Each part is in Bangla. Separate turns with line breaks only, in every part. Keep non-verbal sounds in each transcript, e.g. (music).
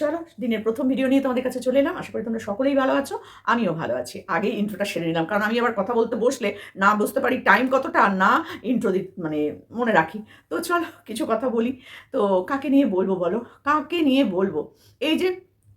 চলো, দিনের প্রথম ভিডিও নিয়ে তোমাদের কাছে চলে এলাম। আশা করি তোমরা সকলেই ভালো আছো, আমিও ভালো আছি। আগে ইন্ট্রোটা সেরে নিলাম, কারণ আমি আবার কথা বলতে বসলে না বুঝতে পারি টাইম কতটা আর না ইন্ট্রো দি মানে মনে রাখি। তো চলো, কিছু কথা বলি। তো কাকে নিয়ে বলব বলো? কাকে নিয়ে বলব? এই যে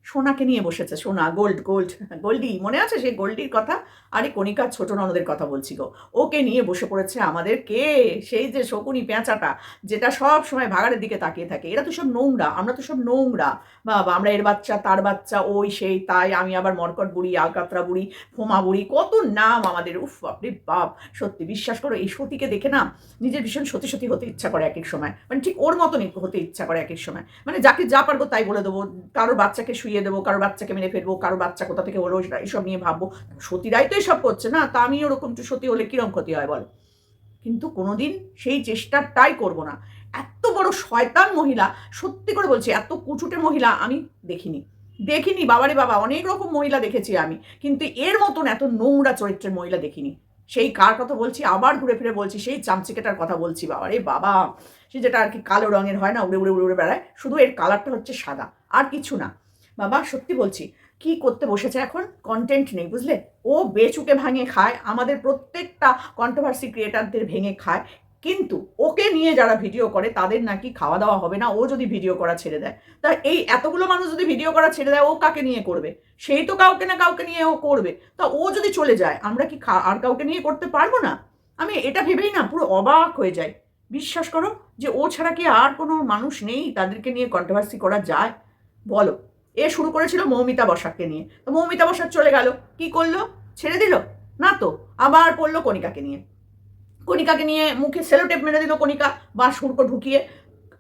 সোনাকে নিয়ে বসেছে, সোনা গোল্ড গোল্ড গোল্ডি মনে আছে সেই গোল্ডির কথা? আরে কণিকার ছোট ননদের কথা বলছি গো। ওকে নিয়ে বসে পড়েছে আমাদের কে? সেই যে শকুনি পেঁচাটা, যেটা সব সময় ভাগাড়ের দিকে তাকিয়ে থাকে। এরা তো সব নোংরা, আমরা তো সব নোংরা। বাবা, আমরা এর বাচ্চা, তার বাচ্চা, ওই সেই, তাই, আমি আবার মরকট বুড়ি, আলকাতরা বুড়ি, ফোমা বুড়ি, কত নাম আমাদের। উফ বাপরে বাপ, সত্যি বিশ্বাস করো, এই সতীকে দেখে না নিজের ভীষণ সতী সতী হতে ইচ্ছা করে এক এক সময়। মানে ঠিক ওর মতনই হতে ইচ্ছা করে এক এক সময়। মানে যাকে যা পারব তাই বলে দেবো, কারোর বাচ্চাকে শুয়ে দেবো, কারও বাচ্চাকে মেরে ফেলব কারোর বাচ্চা কোথা থেকে হলো এসব নিয়ে ভাববো। সতীরাই তো এসব করছে না, তা আমি ওরকম সতী হলে কিরম ক্ষতি হয় বল? কিন্তু কোনোদিন সেই চেষ্টাটাই করব না। এত বড় শয়তান মহিলা, সত্যি করে বলছি, এত কুচুটে মহিলা আমি দেখিনি। দেখিনি, বাবারে বাবা, অনেক রকম মহিলা দেখেছি আমি, কিন্তু এর মতন এত নোংরা চরিত্রের মহিলা দেখিনি। সেই কার কথা বলছি, আবার ঘুরে ফিরে বলছি, সেই চামচিকেটার কথা বলছি বাবা রে বাবা। সে যেটা আর কি কালো রঙের হয় না, উড়ে উড়ে উড়ে উড়ে বেড়ায়, শুধু এর কালারটা হচ্ছে সাদা, আর কিছু না। বাবা, সত্যি বলছি, কি করতে বসেছে এখন? কন্টেন্ট নেই, বুঝলে? ও বেচুকে ভাঙে খায়, আমাদের প্রত্যেকটা কন্ট্রোভার্সি ক্রিয়েটারদের ভেঙে খায়, কিন্তু ওকে নিয়ে যারা ভিডিও করে, তাদের নাকি খাওয়া দাওয়া হবে না, ও যদি ভিডিও করা ছেড়ে দেয়। তা এই এতগুলো মানুষ যদি ভিডিও করা ছেড়ে দেয়, ও কাকে নিয়ে করবে? সেই তো কাউকে না কাউকে নিয়ে ও করবে। তা ও যদি চলে যায়, আমরা কি আর কাউকে নিয়ে করতে পারব না? আমি এটা ভেবেই না, পুরো অবাক হয়ে যাই। বিশ্বাস করো যে ও ছাড়া কি আর কোনো মানুষ নেই তাদেরকে নিয়ে কন্ট্রোভার্সি করা যায়? বলো। এ শুরু করেছিল মৌমিতা বসাককে নিয়ে। তো মৌমিতা বসাক চলে গেল। কি করল? ছেড়ে দিল? না তো, আবার পড়ল কণিকাকে নিয়ে। কণিকাকে নিয়ে মুখে সেলোটেপ মেরে দিল কণিকা, বা সুরকো ঢুকিয়ে।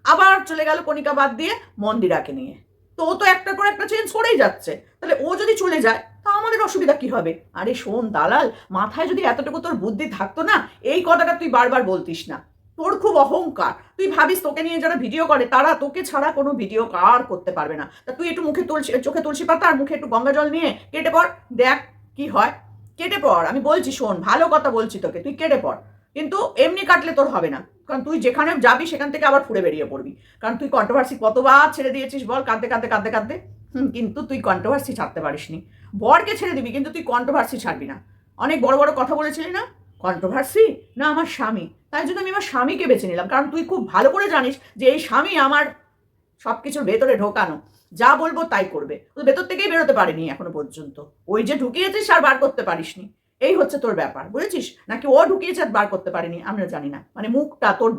আবার চলে গেল কণিকা বাদ দিয়ে মন্দিরাকে নিয়ে। তো ও তো একটা করে একটা চেঞ্জ করেই যাচ্ছে। তাহলে ও যদি চলে যায়, তা আমাদের অসুবিধা কি হবে? আরে শোন, দালাল, মাথায় যদি এতটুকু তোর বুদ্ধি থাকতো না, এই কথাটা তুই বারবার বলতিস না। তোর খুব অহংকার। তুই ভাবিস তোকে নিয়ে যারা ভিডিও করে তারা তোকে ছাড়া কোনো ভিডিও কার করতে পারবে না। তা তুই একটু মুখে তুলসী চোখে তুলসী পাতা আর মুখে একটু গঙ্গা জল নিয়ে কেটে পড় দেখ কি হয়। কেটে পড় আমি বলছি শোন ভালো কথা বলছি তোকে তুই কেটে পড়। কিন্তু এমনি কাটলে তোর হবে না। কারণ তুই যেখানে যাবি সেখান থেকে আবার ফুরে বেরিয়ে পড়বি। কারণ তুই কন্ট্রোভার্সি কতবার ছেড়ে দিয়েছিস বল কাঁদতে কাঁদতে কাঁদতে কাঁদতে? হুম, কিন্তু তুই কন্ট্রোভার্সি ছাড়তে পারিসনি। বরকে ছেড়ে দিবি কিন্তু তুই কন্ট্রোভার্সি ছাড়বি না। অনেক বড় বড় কথা বলেছিলি না? কন্ট্রোভার্সি না আমার স্বামী। তাই জন্য আমি আমার স্বামীকে বেছে নিলাম। কারণ তুই খুব ভালো করে জানিস যে এই স্বামী আমার সব কিছুর ভেতরে ঢোকানো। যা বলব তাই করবে। তো ভেতর থেকেই বেরোতে পারিনি এখনও পর্যন্ত। ওই যে ঢুকিয়েছিস আর বার করতে পারিসনি। এই হচ্ছে তোর ব্যাপার, বুঝেছিস? নাকি ও ঢুকিয়েছে আর বার করতে পারেনি? আমরা জানি না। মানে মুখটা তোর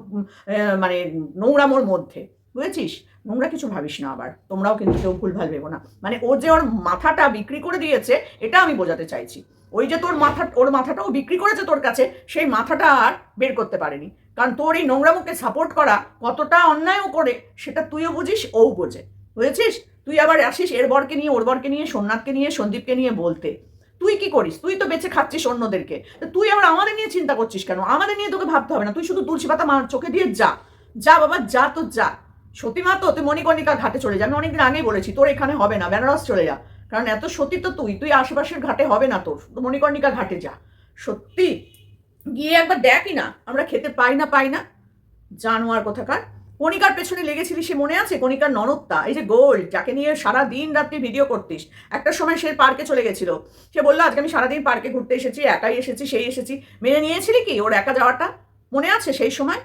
মানে নোংরামোর মধ্যে, বুঝেছিস? নোংরা কিছু ভাবিস না আবার, তোমরাও কিন্তু কেউ ভুলভাল ভেবো না। মানে ও যে ওর মাথাটা বিক্রি করে দিয়েছে, এটা আমি বোঝাতে চাইছি। ওই যে তোর মাথা, ওর মাথাটাও বিক্রি করেছে তোর কাছে, সেই মাথাটা আর বের করতে পারেনি। কারণ তোর এই নোংরা নোংরামুখে সাপোর্ট করা কতটা অন্যায়ও করে, সেটা তুইও বুঝিস ও বোঝে। বুঝেছিস? তুই আবার আসিস এর বরকে নিয়ে, ওর বরকে নিয়ে, সোমনাথকে নিয়ে, সন্দীপকে নিয়ে বলতে। তুই কি করিস? তুই তো বেঁচে খাচ্ছিস অন্যদেরকে। তুই আবার আমাদের নিয়ে চিন্তা করছিস কেন? আমাদের নিয়ে তোকে ভাবতে হবে না। তুই শুধু তুলসী পাতা চোখে দিয়ে যা। যা বাবা, যা তো যা। সতীমা তো, তুই মণিকর্ণিকা ঘাটে চলে যা। আমি অনেকদিন আগেই বলেছি, তোর এখানে হবে না, বেনারস চলে যা। কারণ এত সতী তো তুই তুই আশেপাশের ঘাটে হবে না তোর। মণিকর্ণিকা ঘাটে যা। সত্যি, গিয়ে একবার দেখই না, আমরা খেতে পাই না পাই না। জানোয়ার কোথাকার। কণিকার পেছনে লেগেছিলি সে মনে আছে? কণিকার ননদটা, এই যে গোল্ড যাকে নিয়ে সারা দিন রাত্রি ভিডিও করতিস। একটা সময় সে পার্কে চলে গেছিল। সে বলল, আজকে আমি সারাদিন পার্কে ঘুরতে এসেছি, একাই এসেছি, সেই এসেছি। মেনে নিয়েছিলি কি ওর একা যাওয়াটা? মনে আছে সেই সময়?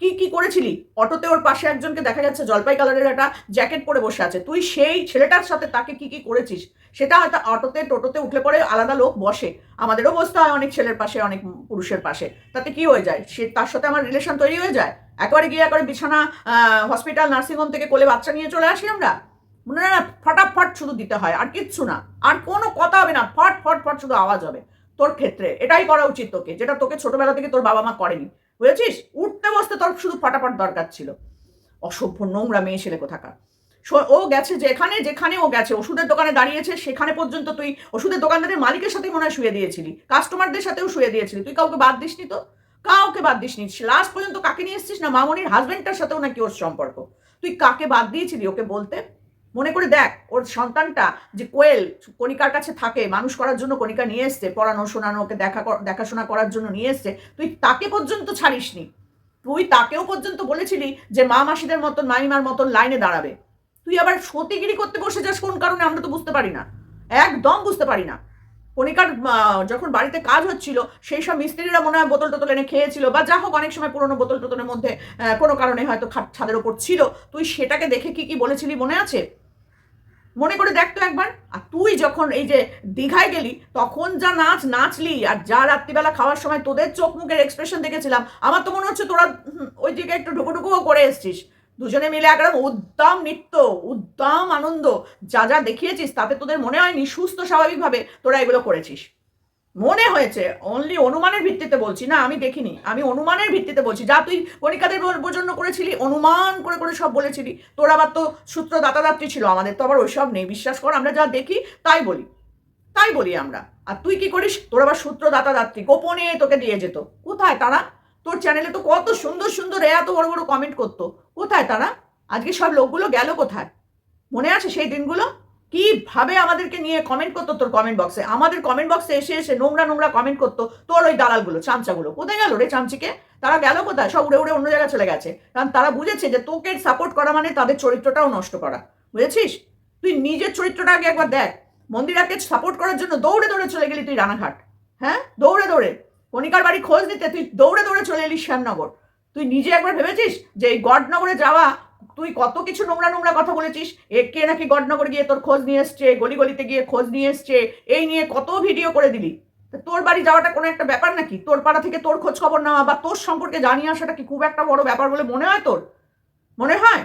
কি কি করেছিলি? অটোতে ওর পাশে একজনকে দেখা যাচ্ছে জলপাই কালারের একটা জ্যাকেট পরে বসে আছে। তুই সেই ছেলেটার সাথে তাকে কি কি করেছিস? সেটা হয়তো অটোতে, টোটোতে উঠলে পরে আলাদা লোক বসে। আমাদেরও বসতে হয় অনেক ছেলের পাশে, অনেক পুরুষের পাশে। তাতে কি হয়ে যায়? সে তার সাথে আমার রিলেশন তৈরি হয়ে যায়? একবারে গিয়ে একবারে বিছানা হসপিটাল নার্সিংহোম থেকে কোলে বাচ্চা নিয়ে চলে আসি আমরা? মনে হয় না, ফটাফট শুধু দিতে হয়, আর কিচ্ছু না। আর কোনো কথা হবে না, ফট ফট ফট শুধু আওয়াজ হবে। তোর ক্ষেত্রে এটাই করা উচিত তোকে, যেটা তোকে ছোটবেলা থেকে তোর বাবা মা করেনি। বুঝেছিস? উঠতে বসতে তোর শুধু ফটাফট দরকার ছিল। অসভ্য নোংরা মেয়ে ছেলে কোথাকার? ও গেছে যেখানে যেখানে ও গেছে, ওষুধের দোকানে দাঁড়িয়েছে, সেখানে পর্যন্ত তুই ওষুধের দোকানদারের মালিকের সাথে মনে হয় শুয়ে দিয়েছিলি। কাস্টমারদের সাথেও শুয়ে দিয়েছিলি। তুই কাউকে বাদ দিসনি তো? কাউকে বাদ দিসনি। লাস্ট পর্যন্ত কাকে নিয়ে এসছিস না মামনির হাজবেন্ডটার সাথেও নাকি ওর সম্পর্ক? তুই কাকে বাদ দিয়েছিলি ওকে বলতে? মনে করে দেখ, ওর সন্তানটা যে কোয়েল কণিকার কাছে থাকে, মানুষ করার জন্য কণিকা নিয়ে এসছে, পড়ানো, শোনানো, ওকে দেখা দেখাশোনা করার জন্য নিয়ে এসছে, তুই তাকে পর্যন্ত ছাড়িসনি। তুই তাকেও পর্যন্ত বলেছিলি যে মা মাসিদের মতন, মাইমার মতন লাইনে দাঁড়াবে। তুই আবার সতীগিরি করতে বসে যাস কোন কারণে আমরা তো বুঝতে পারি না। একদম বুঝতে পারি না। কণিকার যখন বাড়িতে কাজ হচ্ছিল, সেই সব মিস্ত্রিরা মনে হয় বোতল টোতল এনে খেয়েছিল, বা যা হোক অনেক সময় পুরোনো বোতল টোতলের মধ্যে কোনো কারণে হয়তো খাট ছাদের ওপর ছিল। তুই সেটাকে দেখে কি কি বলেছিলি মনে আছে? মনে করে দেখ তো একবার। আর তুই যখন এই যে দীঘায় গেলি, তখন যা নাচ, নাচলি। আর যা রাত্রিবেলা খাওয়ার সময় তোদের চোখ মুখের এক্সপ্রেশন দেখেছিলাম, আমার তো মনে হচ্ছে তোরা ওই দিকে একটু ঢুকুঢুকুও করে এসছিস। দুজনে মিলে একদম উদ্দাম নৃত্য, উদ্দাম আনন্দ, যা যা দেখিয়েছিস, তাতে তোদের মনে হয়নি সুস্থ স্বাভাবিকভাবে তোরা এগুলো করেছিস। মনে হয়েছে অনলি অনুমানের ভিত্তিতে বলছি না, আমি দেখিনি, আমি অনুমানের ভিত্তিতে বলছি। যা তুই ব- জন্য করেছিলি, অনুমান করে করে সব বলেছিলি। তোর আবার তো সূত্র দাতাদাত্রী ছিল, আমাদের তো আবার ওইসব নেই, বিশ্বাস কর, আমরা যা দেখি, তাই বলি। তাই বলি আমরা। আর তুই কি করিস? তোর আবার সূত্র দাতাদাত্রী গোপনে তোকে দিয়ে যেত। কোথায় তারা? তোর চ্যানেলে তো কত সুন্দর সুন্দর এত বড় বড় কমেন্ট করতো। কোথায় তারা? আজকে সব লোকগুলো গেল কোথায়? মনে আছে সেই দিনগুলো? কীভাবে আমাদেরকে নিয়ে কমেন্ট করতো তোর কমেন্ট বক্সে আমাদের কমেন্ট বক্সে এসে এসে নোংরা নোংরা কমেন্ট করতো তোর ওই দালালগুলো, চামচাগুলো। কোথায় গেল রে চামচিকে? তারা গেল কোথায়? সব উড়ে উড়ে অন্য জায়গায় চলে গেছে। কারণ তারা বুঝেছে যে তোকে সাপোর্ট করা মানে তাদের চরিত্রটাও নষ্ট করা। বুঝেছিস? তুই নিজের চরিত্রটা আগে একবার দেখ। মন্দিরাকে সাপোর্ট করার জন্য দৌড়ে দৌড়ে চলে গেলি তুই রানাঘাট। হ্যাঁ? দৌড়ে দৌড়ে। কণিকার বাড়ি খোঁজ নিতে তুই দৌড়ে দৌড়ে চলে এলি শ্যামনগর। তুই নিজে একবার ভেবেছিস যে এই গডনগরে যাওয়া তুই কত কিছু নোংরা নোংরা কথা বলেছিস? এ কে নাকি গডনগর গিয়ে তোর খোঁজ নিয়ে এসছে গলি গলিতে গিয়ে খোঁজ নিয়ে এসছে, এই নিয়ে কত ভিডিও করে দিলি? তোর বাড়ি যাওয়াটা কোনো একটা ব্যাপার নাকি? তোর পাড়া থেকে তোর খোঁজ খবর নেওয়া বা তোর সম্পর্কে জানিয়ে আসাটা কি খুব একটা বড় ব্যাপার বলে মনে হয় তোর? মনে হয়?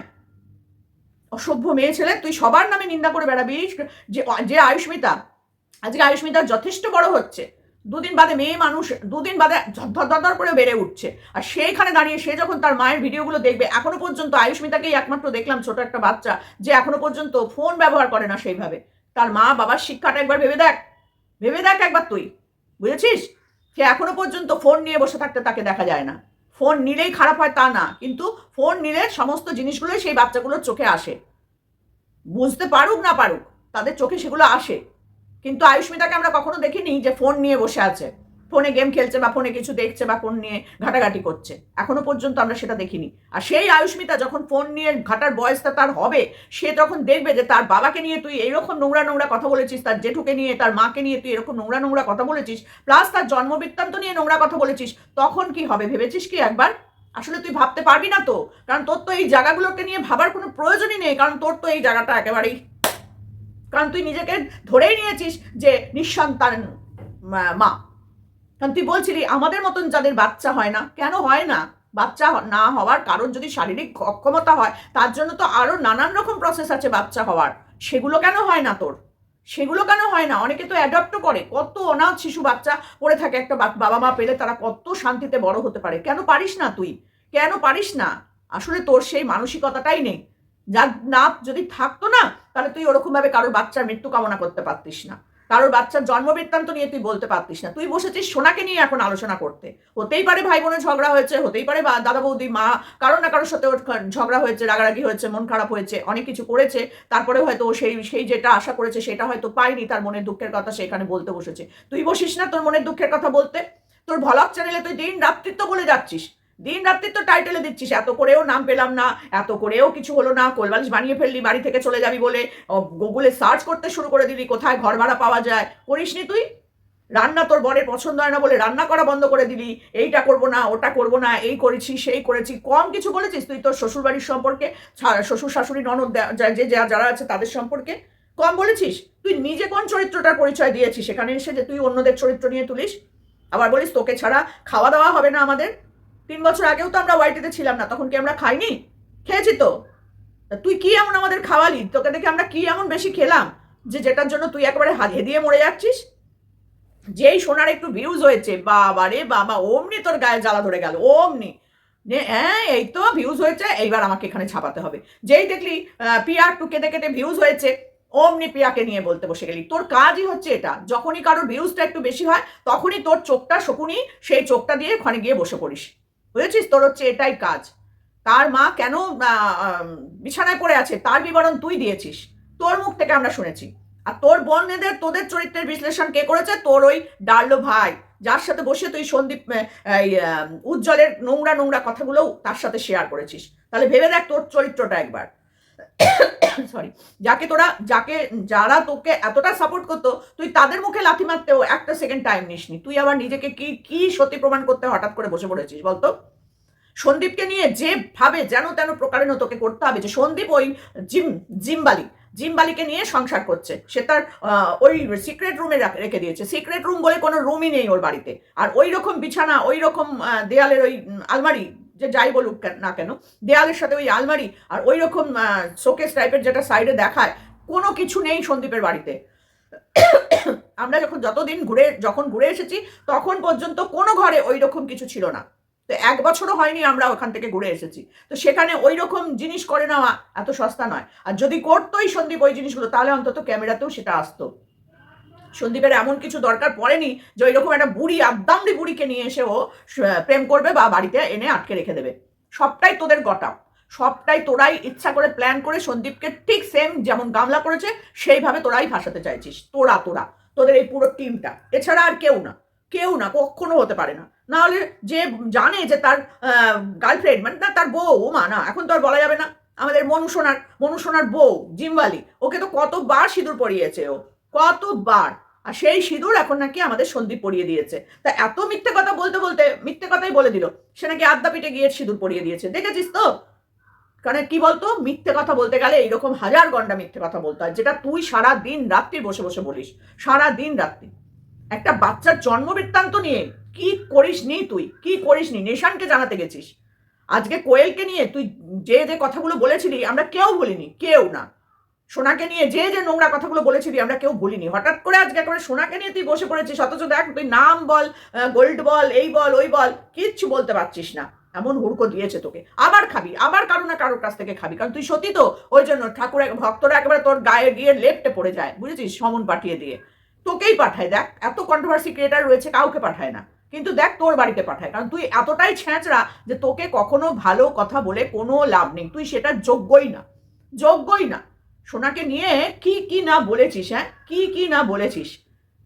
অসভ্য মেয়ে ছেলে, তুই সবার নামে নিন্দা করে বেড়াবি। যে যে আয়ুষ্মিতা, আজকে আয়ুষ্মিতা যথেষ্ট বড় হচ্ছে। দুদিন বাদে মেয়ে মানুষ, দুদিন বাদে ধর করে বেড়ে উঠছে। আর সেইখানে দাঁড়িয়ে সে যখন তার মায়ের ভিডিওগুলো দেখবে, এখনও পর্যন্ত আয়ুষ্মিতাকেই একমাত্র দেখলাম ছোট একটা বাচ্চা, যে এখনও পর্যন্ত ফোন ব্যবহার করে না সেইভাবে। তার মা বাবার শিক্ষাটা একবার ভেবে দেখ ভেবে দেখ একবার তুই, বুঝেছিস? সে এখনও পর্যন্ত ফোন নিয়ে বসে থাকতে তাকে দেখা যায় না। ফোন নিলেই খারাপ হয় তা না, কিন্তু ফোন নিলে সমস্ত জিনিসগুলোই সেই বাচ্চাগুলোর চোখে আসে। বুঝতে পারুক না পারুক, তাদের চোখে সেগুলো আসে। কিন্তু আয়ুষ্মিতাকে আমরা কখনো দেখিনি যে ফোন নিয়ে বসে আছে। ফোনে গেম খেলছে বা ফোনে কিছু দেখছে বা ফোন নিয়ে ঘাটাঘাটি করছে। এখনও পর্যন্ত আমরা সেটা দেখিনি। আর সেই আয়ুষ্মিতা যখন ফোন নিয়ে ঘাটার বয়সটা তার হবে, সে তখন দেখবে যে তার বাবাকে নিয়ে তুই এইরকম নোংরা নোংরা কথা বলেছিস, তার জেঠুকে নিয়ে, তার মাকে নিয়ে তুই এরকম নোংরা নোংরা কথা বলেছিস প্লাস তার জন্মবৃত্তান্ত নিয়ে নোংরা কথা বলেছিস, তখন কি হবে ভেবেছিস কি একবার? আসলে তুই ভাবতে পারবি না তো। কারণ তোর তো এই জায়গাগুলোকে নিয়ে ভাবার কোনো প্রয়োজনই নেই, কারণ তোর তো এই জায়গাটা একেবারেই কারণ তুই নিজেকে ধরেই নিয়েছিস যে নিঃসন্তান, মা- কারণ তুই বলছিলি, আমাদের মতন যাদের বাচ্চা হয় না। কেন হয় না? বাচ্চা না হওয়ার কারণ যদি শারীরিক অক্ষমতা হয়, তার জন্য তো আরও নানান রকম প্রসেস আছে বাচ্চা হওয়ার। সেগুলো কেন হয় না তোর? সেগুলো কেন হয় না? অনেকে তো অ্যাডপ্টও করে। কত অনাথ শিশু বাচ্চা পড়ে থাকে একটা বাবা মা পেলে তারা কত শান্তিতে বড় হতে পারে। কেন পারিস না তুই? কেন পারিস না? আসলে তোর সেই মানসিকতাটাই নেই। যার না যদি থাকতো না তাহলে তুই ওরকমভাবে কারোর বাচ্চার মৃত্যু কামনা করতে পারতিস না। কারোর বাচ্চার জন্ম বৃত্তান্ত নিয়ে তুই বলতে পারতিস না। তুই বসেছিস সোনাকে নিয়ে এখন আলোচনা করতে। হতেই পারে ভাই বোনের ঝগড়া হয়েছে, হতেই পারে দাদা বৌদি মা, কারও না কারোর সাথে ওর ঝগড়া হয়েছে, রাগারাগি হয়েছে, মন খারাপ হয়েছে, অনেক কিছু করেছে, তারপরে হয়তো ও সেই সেই যেটা আশা করেছে সেটা হয়তো পায়নি, তার মনের দুঃখের কথা সেখানে বলতে বসেছে। তুই বসিস না তোর মনের দুঃখের কথা বলতে? তোর ভ্লগ চ্যানেলে তুই দিন রাত্রিত্ব বলে যাচ্ছিস। দিন রাত্রি তো টাইটেলে দিচ্ছিস, এত করেও নাম পেলাম না, এত করেও কিছু হলো না, কোলবালিশ বানিয়ে ফেললি, বাড়ি থেকে চলে যাবি বলে গুগলে সার্চ করতে শুরু করে দিলি কোথায় ঘর ভাড়া পাওয়া যায় করিসনি তুই? রান্না তোর বরের পছন্দ হয় না বলে রান্না করা বন্ধ করে দিলি, এইটা করব না, ওটা করব না, এই করেছি, সেই করেছি, কম কিছু বলেছিস তুই তোর শ্বশুর বাড়ির সম্পর্কে শ্বশুর শাশুড়ি, ননদ যা- যারা আছে তাদের সম্পর্কে কম বলেছিস? তুই নিজে কোন চরিত্রটার পরিচয় দিয়েছিস? সেখানে এসে যে তুই অন্যদের চরিত্র নিয়ে তুলিস? আবার বলিস তোকে ছাড়া খাওয়া দাওয়া হবে না আমাদের? তিন বছর আগেও তো আমরা ওয়াইটিতে ছিলাম না, তখন কি আমরা খাইনি? খেয়েছি তো। তুই কি এমন আমাদের খাওয়ালি? তোকে দেখে আমরা কি এমন বেশি খেলাম যে যেটার জন্য তুই একেবারে হেদিয়ে মরে যাচ্ছিস? যেই সোনার একটু ভিউজ হয়েছে, বাবা রে বাবা, অমনি তোর গায়ে জ্বালা ধরে গেল, অমনি। হ্যাঁ এই তো ভিউজ হয়েছে, এইবার আমাকে এখানে ছাপাতে হবে। যেই দেখলি পিয়ার টু কেটে কেটে ভিউজ হয়েছে, অমনি পিয়াকে নিয়ে বলতে বসে গেলি। তোর কাজই হচ্ছে এটা, যখনই কারোর ভিউজটা একটু বেশি হয়, তখনই তোর চোখটা শকুনি সেই চোখটা দিয়ে ওখানে গিয়ে বসে পড়িস। বুঝেছিস তোর হচ্ছে এটাই কাজ। তার মা কেন বিছানায় পড়ে আছে, তার বিবরণ তুই দিয়েছিস। তোর মুখ থেকে আমরা শুনেছি। আর তোর বোনেদের তোদের চরিত্রের বিশ্লেষণ কে করেছে? তোর ওই ডার্লো ভাই, যার সাথে বসে তুই সন্দীপ উজ্জ্বলের নোংরা নোংরা কথাগুলোও তার সাথে শেয়ার করেছিস। তাহলে ভেবে দেখ তোর চরিত্রটা একবার। (coughs) সরি যাকে তোরা, যাকে যারা তোকে এতটা সাপোর্ট করতো, তুই তাদের মুখে লাথি মারতেও একটা সেকেন্ড টাইম নিসনি। তুই আবার নিজেকে কি কি সত্যি প্রমাণ করতে হঠাৎ করে বসে পড়েছিস বলতো? সন্দীপকে নিয়ে যে ভাবে যেন তেন প্রকারেণ তোকে করতে হবে, যে সন্দীপ ওই জিম, জিমবালি, জিমবালিকে নিয়ে সংসার করছে। সে তার ওই সিক্রেট রুমে রেখে দিয়েছে। সিক্রেট রুম বলে কোনো রুমই নেই ওর বাড়িতে। আর ওই রকম বিছানা ওই রকম দেয়ালের ওই আলমারি যে যাই বলুক না কেন, দেয়ালের সাথে ওই আলমারি আর ওই রকম শোকেস টাইপের যেটা সাইডে দেখায়, কোনো কিছু নেই সন্দীপের বাড়িতে। আমরা যখন যতদিন ঘুরে, যখন ঘুরে এসেছি, তখন পর্যন্ত কোনো ঘরে ওই রকম কিছু ছিল না। তো এক বছরও হয়নি আমরা ওখান থেকে ঘুরে এসেছি। তো সেখানে ওই রকম জিনিস করে নেওয়া এত সস্তা নয়। আর যদি করতোই সন্দীপ ওই জিনিসগুলো, তাহলে অন্তত ক্যামেরাতেও সেটা আসতো। সন্দীপের এমন কিছু দরকার পড়েনি যে ওই রকম একটা বুড়ি আদ্দামড়ি বুড়িকে নিয়ে এসে ও প্রেম করবে বা বাড়িতে এনে আটকে রেখে দেবে। সবটাই তোদের গটা সবটাই তোরাই ইচ্ছা করে প্ল্যান করে সন্দীপকে ঠিক সেম যেমন গামলা করেছে সেইভাবে তোরাই ভাসাতে চাইছিস। তোরা তোরা। তোদের এই পুরো টিমটা এছাড়া আর কেউ না। কেউ না, কখনো হতে পারে না। না হলে যে জানে যে তার গার্লফ্রেন্ড মানে তার বউ মা না, এখন তো আর বলা যাবে না। আমাদের মনুসোনার মনুসোনার বউ জিমবালি ওকে তো কতবার সিঁদুর পরিয়েছে ও। কতবার? আর সেই সিঁদুর এখন নাকি আমাদের সন্ধি পরিয়ে দিয়েছে। তা এত মিথ্যে কথা বলতে বলতে মিথ্যে কথাই বলে দিল। সে নাকি আদ্যাপীঠে গিয়ে সিঁদুর পরিয়ে দিয়েছে। দেখেছিস তো? কারণ কি বলতো? মিথ্যে কথা বলতে গেলে এইরকম হাজার ঘণ্টা মিথ্যে কথা বলতে হয়, যেটা তুই সারা দিন রাত্রি বসে বসে বলিস। সারা দিন রাত্রি। একটা বাচ্চার জন্ম বৃত্তান্ত নিয়ে কি করিস নি তুই? কি করিস নি নেশানকে জানাতে গেছিস। আজকে কোয়েলকে নিয়ে তুই যে যে কথাগুলো বলেছিলি, আমরা কেউ বলিনি কেউ না। সোনাকে নিয়ে যে যে নোংরা কথাগুলো বলেছিলি আমরা কেউ বলিনি। হঠাৎ করে আজকে করে সোনাকে নিয়ে তুই বসে পড়েছিস, অথচ দেখ তুই নাম বল গোল্ড বল, এই বল, ওই বল, কিচ্ছু বলতে পারছিস না। এমন হুড়কো দিয়েছে তোকে। আবার খাবি, আবার কারও না কারোর কাছ থেকে খাবি। কারণ তুই সত্যি তো, ওই জন্য ঠাকুর ভক্তরা একেবারে তোর গায়ে গিয়ে লেপটে পড়ে যায়, বুঝেছিস? সমন পাঠিয়ে দিয়ে। তোকেই পাঠায়, দেখ, এত কন্ট্রোভার্সি ক্রিয়েটার রয়েছে, কাউকে পাঠায় না। কিন্তু দেখ, তোর বাড়িতে পাঠায়। কারণ তুই এতটাই ছ্যাঁচড়া যে তোকে কখনো ভালো কথা বলে কোনো লাভ নেই। তুই সেটা যোগ্যই না যোগ্যই না। সোনাকে নিয়ে কি কি না বলেছিস হ্যাঁ? কি কি না বলেছিস?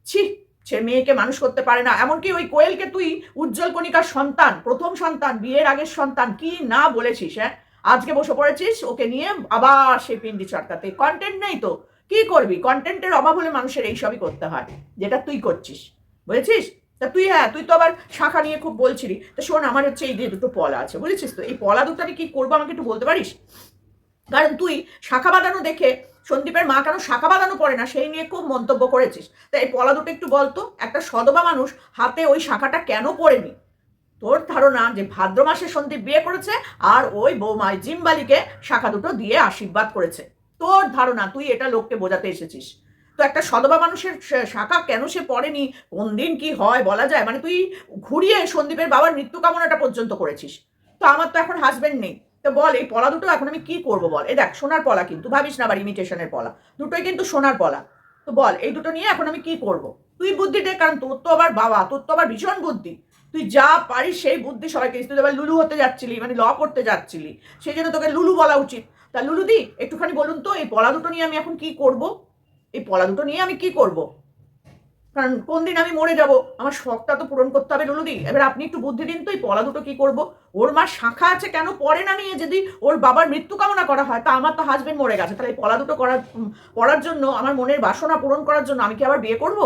ছি, সে মেয়েকে মানুষ করতে পারে না। এমনকি ওই কোয়েলকে তুই উজ্জ্বল কণিকার সন্তান, প্রথম সন্তান, বিয়ের আগের সন্তান কি না বলেছিস হ্যাঁ? আজকে বসে পড়েছিস, ওকে নিয়ে আবার সেই পিন্ডি চটকাতে কন্টেন্ট নেই তো। কি করবি? কন্টেন্টের অভাব হলে মানুষের এইসবই করতে হয়। যেটা তুই করছিস। বুঝেছিস? তা তুই হ্যাঁ তুই তো আবার শাখা নিয়ে খুব বলছিলি। তো শোন, আমার হচ্ছে এই যে দুটো পলা আছে। বুঝেছিস তো? এই পলা দুটো আমি কি করব আমাকে একটু বলতে পারিস? কারণ তুই শাখা বাঁধানো দেখে সন্দীপের মা কেন শাখা বাঁধানো পড়ে না, সেই নিয়ে খুব মন্তব্য করেছিস। তাই এই পলা দুটো একটু বলতো একটা সদবা মানুষ হাতে ওই শাখাটা কেন পড়েনি? তোর ধারণা যে ভাদ্র মাসে সন্দীপ বিয়ে করেছে আর ওই বৌমাই জিম্বালিকে শাখা দুটো দিয়ে আশীর্বাদ করেছে। তোর ধারণা, তুই এটা লোককে বোঝাতে এসেছিস। তো একটা সদবা মানুষের শাখা কেন সে পড়েনি, কোন দিন কি হয় বলা যায়? মানে তুই ঘুরিয়ে সন্দীপের বাবার মৃত্যু কামনাটা পর্যন্ত করেছিস। তো আমার তো এখন হাজবেন্ড নেই। তো বল, এই পলা দুটো এখন আমি কি করব বল? এই দেখ, সোনার পলা কিন্তু, ভাবিস না আবার ইমিটেশনের পলা। দুটোই কিন্তু সোনার পলা। তো বল, এই দুটো নিয়ে এখন আমি কি করব? তুই বুদ্ধি দে, কারণ তোর তো আবার বাবা, তোর তো আবার ভীষণ বুদ্ধি। তুই যা পারিস সেই বুদ্ধি সবাইকে। তুই তো এবার লুলু হতে যাচ্ছিলি মানে ল করতে যাচ্ছিলি। সেই জন্য তোকে লুলু বলা উচিত। তা লুলু দি একটুখানি বলুন তো, এই পলা দুটো নিয়ে আমি এখন কি করব? এই পলা দুটো নিয়ে আমি কি করব? কারণ কোন দিন আমি মরে যাব? আমার শখটা তো পূরণ করতে হবে লুলুদি এবার আপনি একটু বুদ্ধি দিন তো, এই পলা দুটো কি করব? ওর মা শাখা আছে কেন? পড়ে না নিয়ে যদি ওর বাবার মৃত্যু কামনা করা হয়, তা আমার তো হাজবেন্ড মরে গেছে। তাহলে এই পলা দুটো করার পড়ার জন্য, আমার মনের বাসনা পূরণ করার জন্য আমি কি আবার বিয়ে করব?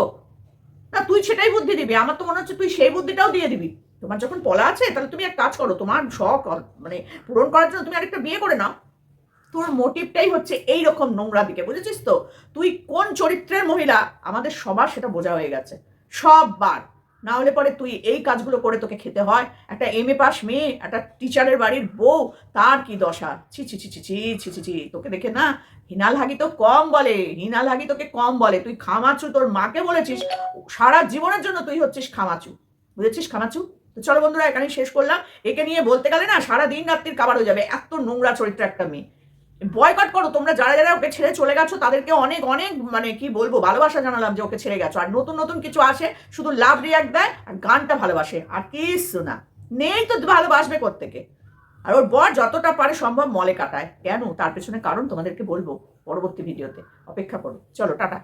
না, তুই সেটাই বুদ্ধি দিবি। আমার তো মনে হচ্ছে তুই সেই বুদ্ধিটাও দিয়ে দিবি। তোমার যখন পলা আছে, তাহলে তুমি এক কাজ করো, তোমার শখ মানে পূরণ করার জন্য তুমি আরেকটা বিয়ে করে নাও। তোর মোটিভটাই হচ্ছে এই রকম নোংরা দিকে, বুঝেছিস তো? তুই কোন চরিত্রের মহিলা? আমাদের সবার সেটা বোঝা হয়ে গেছে। সববার না হলে পরে তুই এই কাজগুলো করে তোকে খেতে হয়। একটা এম এ পাস মেয়ে, একটা টিচারের বাড়ির বউ, তার কি দশা? ছি ছি ছি ছি ছি ছি ছি তোকে দেখে না? হিনাল হাগি তো কম বলে, হিনাল হাগি তোকে কম বলে। তুই খামাচু, তোর মাকে বলেছিস, সারা জীবনের জন্য তুই হচ্ছিস খামাচু। বুঝেছিস খামাচু? তো চলো বন্ধুরা, এখানেই শেষ করলাম। একে নিয়ে বলতে গেলে না, সারা দিন রাত্রির কাবার হয়ে যাবে। এত নোংরা চরিত্র একটা মেয়ে। বয়কট করো, তোমরা যারা যারা ওকে ছেড়ে চলে গেছো, তাদেরকে অনেক অনেক মানে কি বলব, ভালোবাসা জানালাম যে ওকে ছেড়ে গেছো। আর নতুন নতুন কিছু আসে, শুধু লাভ রিয়াক্ট দেয় আর গানটা ভালোবাসে। আর কিছু না, নেই তো ভালোবাসবে কোত্থেকে? আর ওর বর যতটা পারে সম্ভব মলে কাটায়। কেন? তার পেছনে কারণ তোমাদেরকে বলব পরবর্তী ভিডিওতে অপেক্ষা করো। চলো, টাটা।